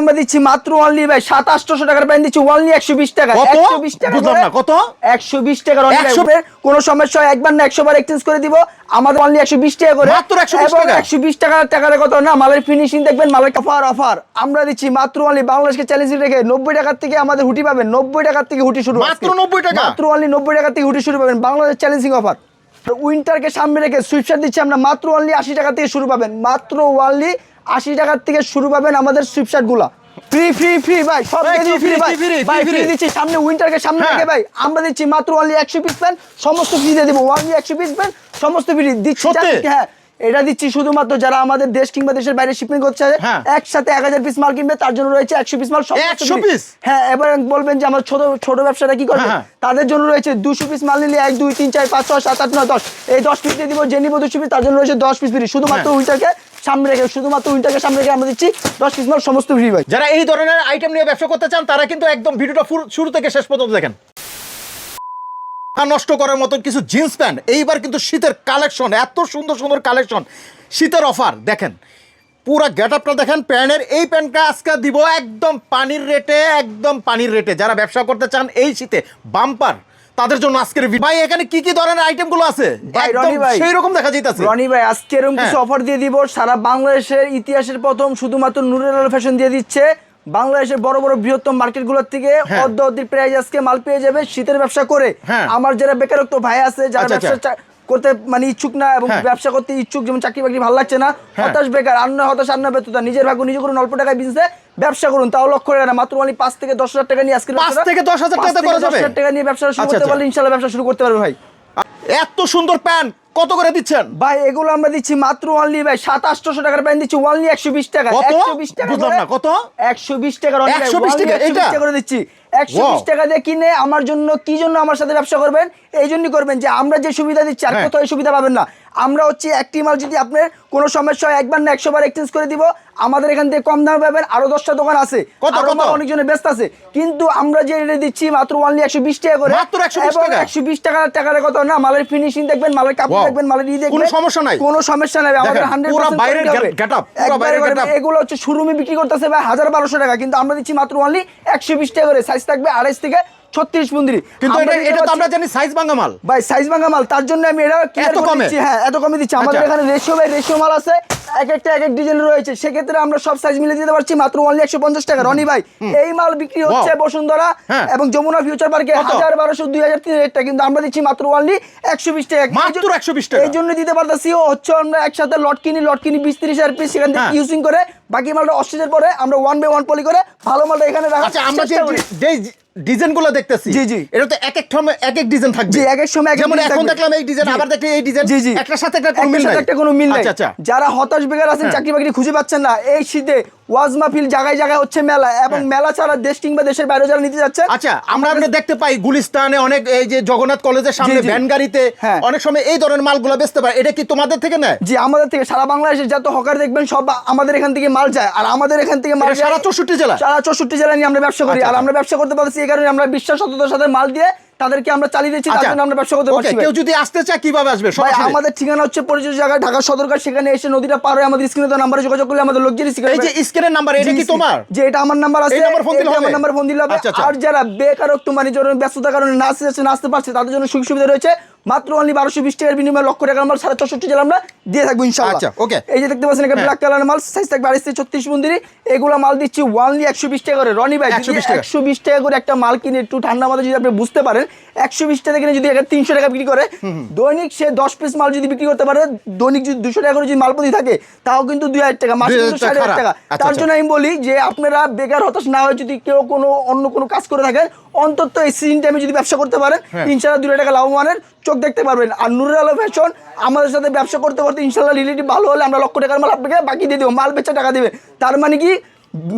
আমরা দিচ্ছি মাত্র অনলি ভাই সাত আটশো টাকার প্যান্ট দিচ্ছি অনলি একশো বিশ টাকা কত? একশো বিশ টাকা কত? একশো বিশ টাকার অনলি 100 কোন সমস্যা হয় একবার না একশো বার এক্সচেঞ্জ করে দিব আমাদের অনলি একশো বিশ টাকা করে মাত্র 120 টাকা? একশো বিশ টাকার টাকার কত না মালের ফিনিশিং দেখবেন মালের অফার অফার আমরা দিচ্ছি মাত্র অনলি বাংলাদেশকে চ্যালেঞ্জ রেখে নব্বই টাকার থেকে আমাদের হুটি পাবেন নব্বই টাকার থেকে হুটি শুরু মাত্র। 90 টাকা? মাত্র অনলি নব্বই টাকার থেকে হুটি শুরু পাবেন বাংলাদেশ চ্যালেঞ্জিং অফার উইন্টারকে সামনে রেখে সুইপশার দিচ্ছি আমরা মাত্র অনলি আশি টাকা থেকে শুরু পাবেন মাত্র অনলি আশি টাকার থেকে শুরু পাবেন আমাদের সুইপশারগুলা ফ্রি ফ্রি ফ্রি ভাই সব কি ফ্রি ভাই ভাই ফ্রি দিচ্ছি সামনে উইন্টারকে সামনে হ্যাঁ। রেখে ভাই আমরা দিচ্ছি মাত্র অনলি একশো পিস প্যান সমস্ত ফ্রি দিয়ে দেবো অনলি একশো পিস প্যান সমস্ত ফ্রি দিচ্ছি হ্যাঁ এটা দিচ্ছি শুধুমাত্র যারা আমাদের দেশ কিংবা দেশের বাইরে শিপমেন্ট করছে হ্যাঁ। একসাথে এক হাজার পিস মাল কিনবে তার জন্য রয়েছে একশো পিস মাল সমস্ত 100 free। piece? হ্যাঁ এবার বলবেন যে আমার ছোট ছোট ব্যবসাটা কি করবে হ্যাঁ। তাদের জন্য রয়েছে দুশো পিস মাল নিলে এক দুই তিন চার পাঁচ ছয় সাত আট নয় দশ এই দশ পিস দিয়ে দিব যে নিব দুশো পিস তার জন্য রয়েছে দশ পিস ফ্রি শুধুমাত্র। উইন্টারকে সামনে রেখে শুধুমাত্র উইন্টারকে সামনে রেখে আমরা দিচ্ছি দশ পিস মাল, সমস্ত ফ্রি ভাই যারা এই ধরনের আইটেম নিয়ে ব্যবসা করতে চান, তারা কিন্তু একদম ভিডিওটা শুরু থেকে শেষ পর্যন্ত দেখেন। নষ্ট করার মতন কিছু জিন্স প্যান্ট এইবার কিন্তু শীতের কালেকশন এত সুন্দর সুন্দর কালেকশন শীতের অফার দেখেন। পুরো গেট আপটা দেখেন, প্যান্টের এই প্যান্টটা আজকে দিব একদম পানির রেটে একদম পানির রেটে যারা ব্যবসা করতে চান এই শীতে বাম্পার তাদের জন্য আজকের ভাই এখানে কি কি ধরনের আইটেমগুলো আছে ভাই, রনি ভাই। সেই রকম দেখা যাইতাছে রনি ভাই আজকে এরকম কিছু হ্যাঁ। অফার দিয়ে দিব সারা বাংলাদেশের ইতিহাসের প্রথম শুধুমাত্র নুরের আল ফ্যাশন দিয়ে দিচ্ছে বাংলাদেশের বড় বড় বৃহত্তম মার্কেটগুলোর থেকে অর্ধ অর্ধ প্রায় আজকে মাল পেয়ে যাবে শীতের ব্যবসা করে হ্যাঁ। আমার যারা বেকারত্ব ভাই আছে যারা আচ্ছা, ব্যবসা চা- করতে মানে ইচ্ছুক না এবং হ্যাঁ। ব্যবসা করতে ইচ্ছুক যেমন চাকরি বাকরি ভালো লাগছে না হতাশ বেকার আর নয় হতাশ আর ব্যর্থতা নিজের ভাগ্য নিজে করুন অল্প টাকায় বিজনেসে ব্যবসা করুন তাও লক্ষ্য করে মাত্র মানে পাঁচ থেকে দশ হাজার টাকা নিয়ে আজকে পাঁচ থেকে 10,000 টাকাতে করা যাবে? টাকা নিয়ে ব্যবসা শুরু আচ্ছা, করতে আচ্ছা। পারলে ইনশাল্লাহ ব্যবসা শুরু করতে পারবে ভাই এত সুন্দর প্যান্ট কত করে দিচ্ছেন ভাই এগুলো আমরা দিচ্ছি মাত্র অনলি ভাই সাত আটশো টাকার প্যান্ট দিচ্ছি অনলি একশো বিশ টাকা? একশো বিশ টাকা বুঝলাম না, কত? একশো বিশ টাকার 120 টাকা, একশো এটা? টাকা করে দিচ্ছি একশো বিশ টাকা দিয়ে কিনে আমার জন্য কি জন্য আমার সাথে ব্যবসা করবেন এই জন্যই করবেন যে আমরা যে সুবিধা দিচ্ছি আর হ্যাঁ। কোথাও সুবিধা পাবেন না আমরা হচ্ছে একটি মাল যদি আপনার কোনো সমস্যা হয় একবার না একশো বার এক্সচেঞ্জ করে দিব আমাদের এখান থেকে কম দামে পাবেন আরও দশটা দোকান আছে অনেকজনের ব্যস্ত আছে কিন্তু আমরা যে রেটে দিচ্ছি মাত্র অনলি একশো বিশ টাকা করে মাত্র 120 এবং টাকা? একশো বিশ টাকার টাকার কত না মালের ফিনিশিং দেখবেন মালের কাপড় দেখবেন মালের ই দেখবেন কোনো সমস্যা নাই? কোনো সমস্যা নাই আমাদের দেখেন, 100% পুরা বাইরের quality হবে। get- get up, পুরা একবারে বাইরের করে get up। এগুলো হচ্ছে শোরুমে বিক্রি করতেছে ভাই হাজার বারোশো টাকা কিন্তু আমরা দিচ্ছি মাত্র অনলি একশো বিশ টাকা করে সাইজ থাকবে আড়াইশ থেকে ছত্রিশ মন্দির কিন্তু এটা তো আমরা জানি সাইজ ভাঙা মাল। ভাই সাইজ ভাঙা মাল তার জন্য আমি এটা এত কমে? হ্যাঁ এত কমে দিচ্ছি। আমাদের আচ্ছা। এখানে রেশিও ভাই রেশিও মাল আছে। এক একটা এক এক ডিজাইন রয়েছে। সেক্ষেত্রে আমরা সব সাইজ মিলে দিতে পারছি মাত্র অনলি একশো পঞ্চাশ টাকা। রনি ভাই এই মাল বিক্রি হচ্ছে বসুন্ধরা হ্যাঁ। এবং যমুনা ফিউচার পার্কে হাজার বারোশো দুই হাজার তিন হাজার টাকা কিন্তু আমরা দিচ্ছি মাত্র অনলি একশো বিশ টাকা। মাত্র 120 টাকা? এই জন্য দিতে পারতেছি। ও হচ্ছে আমরা একসাথে লট কিনি লট কিনি বিশ তিরিশ হাজার পিস সেখান থেকে হ্যাঁ। ইউজিং করে। বাকি মালটা অস্ট্রেজের পরে আমরা ওয়ান বাই ওয়ান পলি করে ভালো মালটা এখানে রাখার আচ্ছা আমরা যে চেষ্টা করি। যে ডিজাইনগুলো দেখতেছি জি, জি। এটা তো এক এক সময় এক এক ডিজাইন থাকবে জি, এক এক সময় যেমন এখন দেখলাম এই ডিজাইন আবার দেখলে এই ডিজাইন জি জি একটার সাথে একটা কোনো মিল নাই একটা কোনো মিল নাই আচ্ছা আচ্ছা যারা হতাশ বেকার আছেন হ্যাঁ। চাকরি বাকরি খুঁজে পাচ্ছেন না এই শীতে ওয়াজ মাহফিল জায়গায় জায়গায় হচ্ছে মেলা এবং মেলা ছাড়া দেশ কিংবা দেশের বাইরে যারা নিতে যাচ্ছেন হ্যাঁ। আচ্ছা আমরা আমরা দেখতে পাই গুলিস্তানে অনেক এই যে জগন্নাথ কলেজের সামনে ভ্যান গাড়িতে হ্যাঁ। অনেক সময় এই ধরনের মালগুলো বেচতে পারে এটা কি তোমাদের থেকে নেয় জি আমাদের থেকে সারা বাংলাদেশের যত হকার দেখবেন সব আমাদের এখান থেকে মাল যায় আর আমাদের এখান থেকে মাল সারা চৌষট্টি জেলা? সারা চৌষট্টি জেলা নিয়ে আমরা ব্যবসা করি আচ্ছা, আর আচ্ছা। আমরা ব্যবসা করতে পারছি এই কারণে আমরা বিশ্বাস সততার সাথে মাল দিয়ে তাদেরকে আমরা চালিয়ে দিচ্ছি তার আচ্ছা। জন্য আমরা ব্যবসা করতে পারছি কেউ যদি আসতে চায় কীভাবে আসবে? ভাই আমাদের ঠিকানা হচ্ছে পরিচিত জায়গায় ঢাকা সদরঘাট সেখানে এসে নদীটা পার হয়ে আমাদের স্ক্রিনে তো নাম্বারে যোগাযোগ করলে আমাদের লোকজন এই যে স্ক্রিনের নাম্বার এটা কি তোমার? যে এটা আমার নাম্বার আছে আমার নাম্বার ফোন দিলে হবে? আমার নাম্বার ফোন দিলে হবে। আর যারা বেকারত্ব মানে যারা ব্যস্ততার কারণে না আসতে না আসতে পারছে তাদের জন্য সুযোগ সুবিধা রয়েছে। মাত্র অনলি বারোশো বিশ টাকার বিনিময়ে লক্ষ টাকার মাল সাড়ে চৌষট্টি জেলা আমরা দিয়ে থাকব ইনশাআল্লাহ আচ্ছা, okay. এই যে দেখতে পাচ্ছেন একটা হ্যাঁ। ব্ল্যাক কালার মাল সাইজ থাকবে আড়াইশ ছত্রিশ মন্দিরি এগুলো মাল দিচ্ছি ওয়ানলি একশো বিশ টাকা করে রনি ভাই একশো বিশ টাকা করে একটা মাল কিনে একটু ঠান্ডা মাথায় যদি আপনি বুঝতে পারেন একশো বিশ টাকা কিনে যদি একটা তিনশো টাকা বিক্রি করে দৈনিক সে দশ পিস মাল যদি বিক্রি করতে পারে দৈনিক যদি দুশো টাকা করে যদি মালপতি থাকে তাও কিন্তু দুই হাজার টাকা মাসে 2000 কিন্তু ষাট হাজার টাকা। আচ্ছা, তার আচ্ছা। জন্য আমি বলি যে আপনারা বেকার হতাশ না হয়ে যদি কেউ কোনো অন্য কোনো কাজ করে থাকেন অন্তত এই সিজন টাইমে যদি ব্যবসা করতে পারেন হ্যাঁ। ইনশাল্লাহ দুই টাকা লাভবানের চোখ দেখতে পারবেন। আর নুরের আলো ফ্যাশন আমাদের সাথে ব্যবসা করতে করতে ইনশাল্লাহ রিলেটিভ ভালো হলে আমরা লক্ষ টাকার মাল আপনাকে বাকি দিয়ে দেবো মাল বেচা টাকা দেবে। তার মানে কি?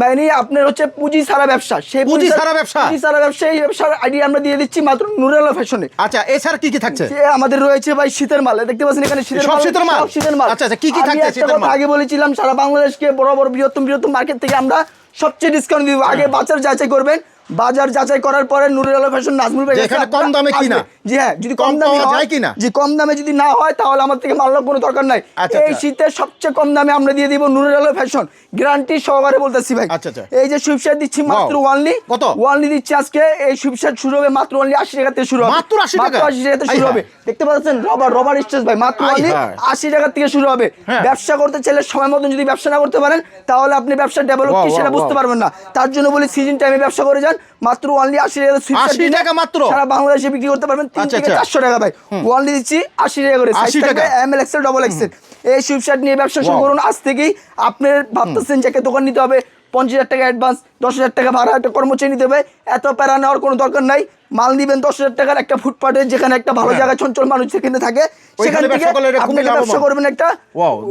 মানে আপনার হচ্ছে পুঁজি ছাড়া ব্যবসা। সেই পুঁজি ছাড়া ব্যবসা? পুঁজি ছাড়া ব্যবসা এই ব্যবসার আইডিয়া আমরা দিয়ে দিচ্ছি মাত্র নুরের আলো ফ্যাশনে আচ্ছা এছাড়া কি কি থাকছে? আমাদের রয়েছে ভাই শীতের মাল। দেখতে পাচ্ছেন এখানে শীতের মাল শীতের মাল? শীতের মাল। আচ্ছা, আচ্ছা, কি কি থাকছে শীতের মাল? আগে বলেছিলাম সারা বাংলাদেশকে বড় বড় বৃহত্তম বৃহত্তম মার্কেট থেকে আমরা সবচেয়ে ডিসকাউন্ট দিব। আগে বাজার যাচাই করবেন। বাজার যাচাই করার পরে নুরুল আলম ফ্যাশন নাজমুল ভাই এখানে কম দামে কিনা। জি হ্যাঁ যদি কম দামে হয় যায় কিনা? জি কম দামে যদি না হয় তাহলে আমার থেকে মাল কোনো দরকার নাই। আচ্ছা, এই আচ্ছা। শীতে সবচেয়ে কম দামে আমরা দিয়ে দিব নুরের আলো ফ্যাশন গ্যারান্টি সহকারে বলতেছি ভাই। আচ্ছা, আচ্ছা। এই যে সুইপশার দিচ্ছি মাত্র ওয়ানলি কত? ওয়ানলি দিচ্ছি আজকে এই সুইপশার শুরু হবে মাত্র ওয়ানলি আশি টাকা থেকে শুরু হবে। মাত্র 80 টাকা? আশি টাকা থেকে শুরু হবে। দেখতে পাচ্ছেন রবার রবার স্টেজ ভাই মাত্র ওয়ানলি আশি টাকা থেকে শুরু হবে। হ্যাঁ। ব্যবসা করতে চাইলে সময় মতন যদি ব্যবসা না করতে পারেন তাহলে আপনি ব্যবসা ডেভেলপ কি সেটা বুঝতে পারবেন না। তার জন্য বলি সিজন টাইমে ব্যবসা করে যান। মাত্র ওয়ানলি আশি টাকা সুইপশার 80 টাকা মাত্র? সারা বাংলাদেশে বিক্রি করতে পারবেন তিন আচ্ছা, থেকে আচ্ছা। চারশো টাকা ভাই। ওয়ানলি দিচ্ছি আশি টাকা করে। 80 টাকা? M L XL double XL এই সুইপশার্ট নিয়ে ব্যবসা শুরু করুন। আজ থেকেই আপনার ভাবতেছেন যে একটা দোকান নিতে হবে। পঞ্চাশ হাজার টাকা অ্যাডভান্স দশ হাজার টাকা ভাড়া একটা কর্মচারী নিতে হবে। এত প্যারা নেওয়ার কোনো দরকার নাই। মাল নিবেন দশ হাজার টাকার একটা ফুটপাতে যেখানে একটা ভালো হ্যাঁ। জায়গা চঞ্চল মানুষ সেখানে থাকে। সেখান থেকে ব্যবসা আপনি করবেন একটা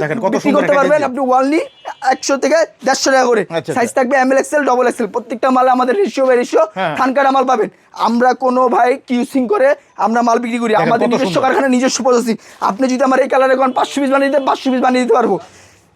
দেখেন কত করতে পারবেন। আপনি ওয়ানলি একশো থেকে দেড়শো টাকা করে। আচ্ছা, সাইজ থাকবে M L XL double XL প্রত্যেকটা মালে আমাদের রেশিও বাই রেশিও হ্যাঁ। থানকাটা মাল পাবেন। আমরা কোনো ভাই কিউসিং করে আমরা মাল বিক্রি করি। আমাদের নিজস্ব। কারখানা নিজস্ব পদ্ধতি আপনি যদি আমার এই কালারে কোন পাঁচশো পিস বানিয়ে দিতে পাঁচশো পিস বানিয়ে দিতে পারব।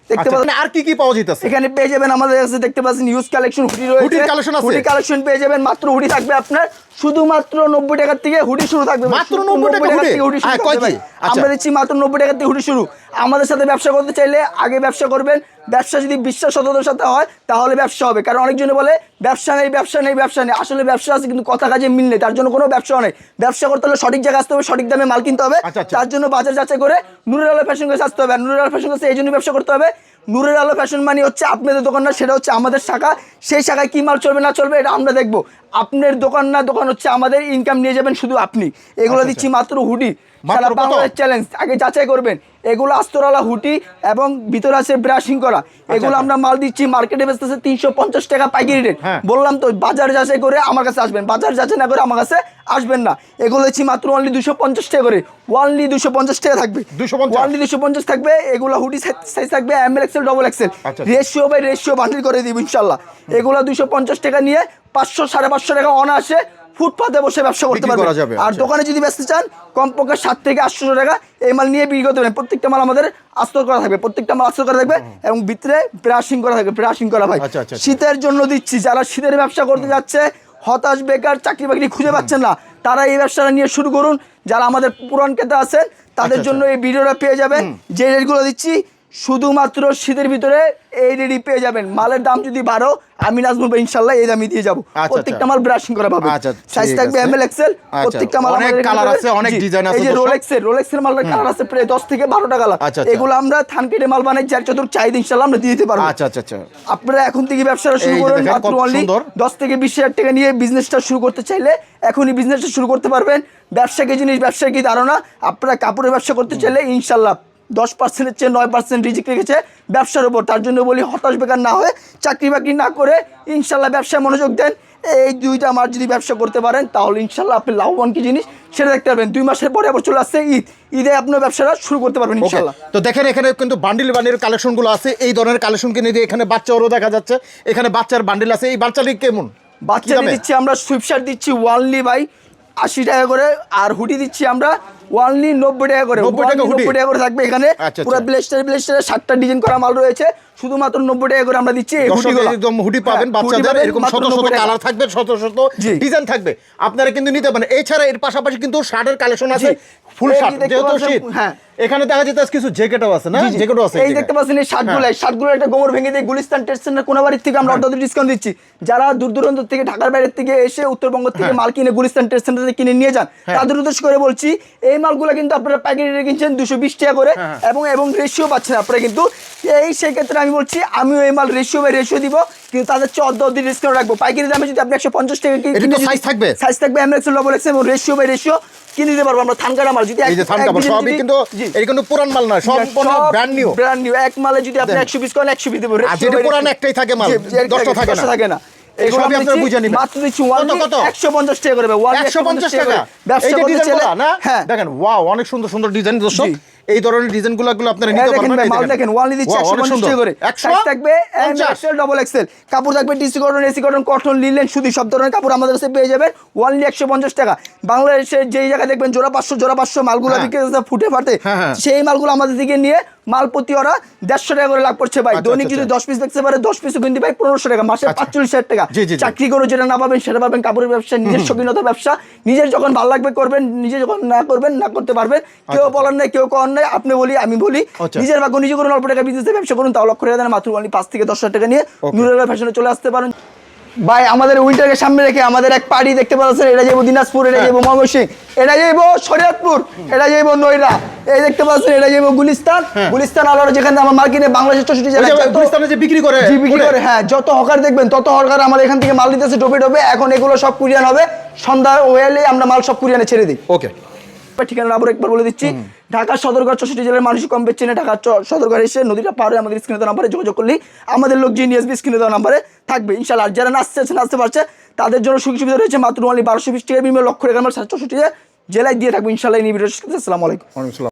দেখতে আচ্ছা, পাচ্ছেন? আর কি কি পাওয়া যেতেছে? এখানে পেয়ে যাবেন আমাদের কাছে দেখতে পাচ্ছেন ইউজ কালেকশন হুডি রয়েছে। আছে? হুডি কালেকশন পেয়ে যাবেন। মাত্র হুডি থাকবে আপনার শুধুমাত্র নব্বই টাকার থেকে হুডি শুরু থাকবে মাত্র 90 টাকা থেকে হুডি শুরু থাকবে। আমরা দিচ্ছি মাত্র নব্বই টাকার থেকে হুডি শুরু। আমাদের সাথে ব্যবসা করতে চাইলে আগে ব্যবসা করবেন। ব্যবসা যদি বিশ্বাস সততার সাথে হয় তাহলে ব্যবসা হবে। কারণ অনেকজনে বলে ব্যবসা নেই ব্যবসা নেই ব্যবসা নেই। আসলে ব্যবসা আছে কিন্তু কথা কাজে মিল নেই। তার জন্য কোনো ব্যবসা নেই। ব্যবসা করতে হলে সঠিক জায়গায় আসতে হবে সঠিক দামে মাল কিনতে হবে। আচ্ছা, আচ্ছা। তার জন্য বাজার যাচাই করে নুরের আলো ফ্যাশন কাছে আসতে হবে। আর নুরের আলো ফ্যাশন কাছে এই জন্য ব্যবসা করতে হবে নূরের আলো ফ্যাশন মানে হচ্ছে আপনাদের দোকান না সেটা হচ্ছে আমাদের শাখা। সেই শাখায় কী মাল চলবে না চলবে এটা আমরা দেখব। আপনার দোকান না দোকান হচ্ছে আমাদের ইনকাম নিয়ে যাবেন শুধু আপনি। এগুলো আচ্ছা, দিচ্ছি মাত্র হুডি। সারা বাংলাদেশ চ্যালেঞ্জ আগে যাচাই করবেন। এগুলো আস্তরওয়ালা হুটি এবং ভিতরে আছে ব্রাশিং করা। এগুলো আচ্ছা। আমরা মাল দিচ্ছি মার্কেটে বেচতেছে তিনশো পঞ্চাশ টাকা পাইকারি রেট হ্যাঁ। বললাম তো বাজার যাচাই করে আমার কাছে আসবেন। বাজার যাচাই না করে আমার কাছে আসবেন না। এগুলো হচ্ছে মাত্র অনলি দুশো পঞ্চাশ টাকা করে। ওয়ানলি দুশো পঞ্চাশ টাকা থাকবে। 250? ওয়ানলি দুশো পঞ্চাশ থাকবে এগুলো হুডি সাইজ থাকবে M L XL double XL আচ্ছা। রেশিও বাই রেশিও বান্ডিল করে দিব ইনশাল্লাহ। এগুলো দুশো পঞ্চাশ টাকা নিয়ে পাঁচশো সাড়ে পাঁচশো টাকা অনায়াসে ফুটপাতে বসে ব্যবসা করতে পারবেন। আর আচ্ছা। দোকানে যদি ব্যস্ত চান কমপক্ষে সাত থেকে আটশো টাকা এই মাল নিয়ে বিক্রি করতে পারেন। প্রত্যেকটা মাল আমাদের আস্তর করা থাকবে। প্রত্যেকটা মাল আস্তর করা থাকবে এবং ভিতরে ব্রাশিং করা থাকবে। ব্রাশিং করা ভাই। আচ্ছা, আচ্ছা। শীতের জন্য দিচ্ছি। যারা শীতের ব্যবসা করতে যাচ্ছে হতাশ বেকার চাকরি বাকরি খুঁজে পাচ্ছেন না তারা এই ব্যবসাটা নিয়ে শুরু করুন। যারা আমাদের পুরান ক্রেতা আছেন তাদের জন্য এই ভিডিওটা পেয়ে যাবেন। যে রেটগুলো দিচ্ছি শুধুমাত্র শীতের ভিতরে এই রেডি পেয়ে যাবেন মালের দাম যদি বাড়ো আমি নাজমুল ভাই ইনশাল্লাহ এই দামই দিয়ে যাব আচ্ছা, প্রত্যেকটা মাল ব্রাশিং করা পাবে আচ্ছা, সাইজ থাকবে আছে। এম এল এক্সেল আচ্ছা, প্রত্যেকটা মাল অনেক পাবেন। আছে, অনেক design আছে এই যে দর্শক। রোলেক্সের রোলেক্সের মালের কালার আছে প্রায় দশ থেকে বারোটা কালার আচ্ছা, আচ্ছা। এগুলো আমরা থান কেটে মাল বানাই যার যত চাহিদা ইনশাল্লাহ আমরা দিয়ে দিতে পারব আচ্ছা আচ্ছা আচ্ছা আপনারা এখন থেকে ব্যবসাটা শুরু করুন মাত্র অনলি সুন্দর। দশ থেকে বিশ হাজার টাকা নিয়ে বিজনেসটা শুরু করতে চাইলে এখনই বিজনেসটা শুরু করতে পারবেন ব্যবসা কি জিনিস ব্যবসার কি ধারণা আপনারা কাপড়ের ব্যবসা করতে চাইলে ইনশাল্লাহ দশ পার্সেন্টের চেয়ে নয় পার্সেন্ট রিজিক রেখেছে ব্যবসার উপর। তার জন্য বলি হতাশ বেকার না হয়ে চাকরি বাকরি না করে ইনশাল্লাহ ব্যবসায় মনোযোগ দেন। এই দুইটা মাস যদি ব্যবসা করতে পারেন তাহলে ইনশাল্লাহ আপনি লাভবান কি জিনিস সেটা দেখতে পারবেন। দুই মাসের পরে আবার চলে আসছে ঈদ। ঈদে আপনার ব্যবসাটা শুরু করতে পারবেন ইনশাল্লাহ। তো দেখেন এখানে কিন্তু বান্ডিল বান্ডিল কালেকশনগুলো আছে। এই ধরনের কালেকশন কিনে দিয়ে এখানে বাচ্চারও দেখা যাচ্ছে। এখানে বাচ্চার বান্ডিল আছে। এই বাচ্চাটি কেমন? দামে? দিচ্ছি আমরা সুইপশার্ট দিচ্ছি ওয়ানলি বাই আশি টাকা করে। আর হুডি দিচ্ছি আমরা ওয়ানলি নব্বই টাকা করে 90 টাকা Only hoodie? 90 টাকা করে থাকবে এখানে। আচ্ছা, পুরো আচ্ছা। ব্লেস্টার ব্লেস্টারে সাতটা ডিজাইন করা মাল রয়েছে। শুধুমাত্র নব্বই টাকা করে আমরা দিচ্ছি। একদম হুডি পাবেন হ্যাঁ, বাচ্চাদের এরকম শত শত কালার থাকবে শত শত ডিজাইন থাকবে। আপনারা কিন্তু নিতে পারেন। এছাড়া এর পাশাপাশি কিন্তু শার্টের কালেকশন আছে। ফুল শার্ট যেহেতু শীত। হ্যাঁ। এখানে দেখা যেতে কিছু জ্যাকেটও আছে না। জ্যাকেটও আছে এই দেখতে পাচ্ছেন এই শার্টগুলো এই শার্টগুলো একটা গোমর ভেঙে দিয়ে গুলিস্তান টেস্ট সেন্টার কোনাবাড়ির থেকে আমরা অর্ধ ডিসকাউন্ট দিচ্ছি। যারা দূর দূরান্ত থেকে ঢাকার বাইরের থেকে এসে উত্তরবঙ্গ থেকে হ্যাঁ। মাল কিনে গুলিস্তান টেস্ট সেন্টার কিনে নিয়ে যান তাদের উদ্দেশ্য করে বলছি এই মালগুলো কিন্তু আপনারা প্যাকেটে কিনছেন দুশো বিশ টাকা করে হ্যাঁ, এবং এবং রেশিও পাচ্ছেন আপনারা কিন্তু। এই সেই ক্ষেত্রে আমি বলছি আমিও এই মাল রেশিও বাই রেশিও দিব কিন্তু তাদের অর্ধ অর্ধ ডিসকাউন্ট রাখব। পাইকারি দামে যদি আপনি একশো পঞ্চাশ টাকা কি- এটা কিনে তো যদি- size থাকবে? সাইজ থাকবে এম এক্স ডবল এক্স এবং রেশিও বাই রেশিও কিনে দিতে পারব। আমরা থানকার আমার যদি এই যে থামটা সবই কিন্তু এটা কিন্তু পুরান মাল সম্পূর্ণ ব্র্যান্ড নিউ ব্র্যান্ড নিউ এক মালে যদি আপনি দেন। 100 পিস করেন 100 পিস দেব। আর যেটা পুরান একটাই থাকে মাল, দশটা থাকে না। থাকে না এই এগুলো সবই আমরা আপনারা দিচ্ছি, বুঝে নিবেন। মাত্র দিচ্ছি কত, only কত? 150 টাকা করে ভাই, only 150 টাকা ব্যবসা এই যে করতে ডিজাইনগুলো চাইলে- না? হ্যাঁ। অনেক সুন্দর সুন্দর ডিজাইন দর্শক। এই ধরনের ডিজাইনগুলো গুলো আপনারা নিতে পারবেন মাল দেখেন ওয়ানলি দিচ্ছি 150 টাকা করে। সাইজ থাকবে এম এক্সেল ডবল এক্সেল কাপড় থাকবে cotton AC cotton cotton linen সুতি সব ধরনের কাপড় আমাদের কাছে পেয়ে যাবেন। ওয়ানলি 150 টাকা। বাংলাদেশের যেই জায়গায় দেখবেন জোড়া 500 জোড়া 500 মালগুলো হ্যাঁ। বিক্রি ফুটে ফাটে। হ্যাঁ। সেই মালগুলো আমাদের দিকে নিয়ে মাল প্রতি ওরা দেড়শো টাকা করে লাভ করছে ভাই। আচ্ছা, দৈনিক আচ্ছা, যদি দশ পিস দেখতে পারে দশ পিসও কিন্তু ভাই পনেরোশো টাকা মাসে আচ্ছা। পাঁচচল্লিশ হাজার টাকা। চাকরি করে যেটা না পাবেন সেটা পাবেন কাপড়ের ব্যবসা নিজের স্বাধীনতা ব্যবসা। নিজের যখন ভালো লাগবে করবেন নিজে যখন না করবেন না করতে পারবেন কেউ বলার নাই কেউ করার নাই আপনি বলি আমি বলি। আচ্ছা। নিজের ভাগ্য নিজে করুন অল্প টাকা বিজনেসে ব্যবসা করুন তাও লক্ষ টাকা দেন মাত্র পাঁচ থেকে দশ হাজার টাকা নিয়ে নুরের ফ্যাশনে চলে আসতে পারেন। ভাই আমাদের উইন্টারকে সামনে রেখে আমাদের এক পার্টি দেখতে পাচ্ছেন এটা যাব দিনাজপুর এটা হ্যাঁ। যাব ময়মনসিংহ এটা যাব শরীয়তপুর এটা যাব নয়রা এই দেখতে পাচ্ছেন এটা যাব গুলিস্তান। গুলিস্তান আলাদা যেখানে আমার মার্কেটে বাংলাদেশের চৌষট্টি হ্যাঁ। ওই যে গুলিস্তানে যে বিক্রি করে জি বিক্রি করে হ্যাঁ যত হকার দেখবেন তত হকার আমাদের এখান থেকে মাল নিতেছে ডোবে ডোবে এখন এগুলো সব কুরিয়ান হবে। সন্ধ্যা ওয়েলে আমরা মাল সব কুরিয়ানে ছেড়ে দিই। ওকে। ঠিকানা আবার একবার বলে দিচ্ছি। ঢাকা সদরঘাট চৌষট্টি জেলার মানুষ কম বেচছে না ঢাকা সদরঘাট এসে নদীটা পারে আমাদের স্ক্রিনে দেওয়া নাম্বারে যোগাযোগ করলেই আমাদের লোক জিনিয়াসবি স্ক্রিনে দেওয়া নাম্বারে থাকবে। ইনশাল্লাহ যারা নাচতে আছে নাচতে পারছে তাদের জন্য সুযোগ সুবিধা রয়েছে মাত্র অনলি বারোশো বিশ টাকা বিনিময়ে লক্ষ টাকা আমরা চৌষট্টি জেলায় দিয়ে থাকব। ইনশাল্লাহ এই ভিডিও আসসালামু আলাইকুম। ওয়ালাইকুম আসসালাম।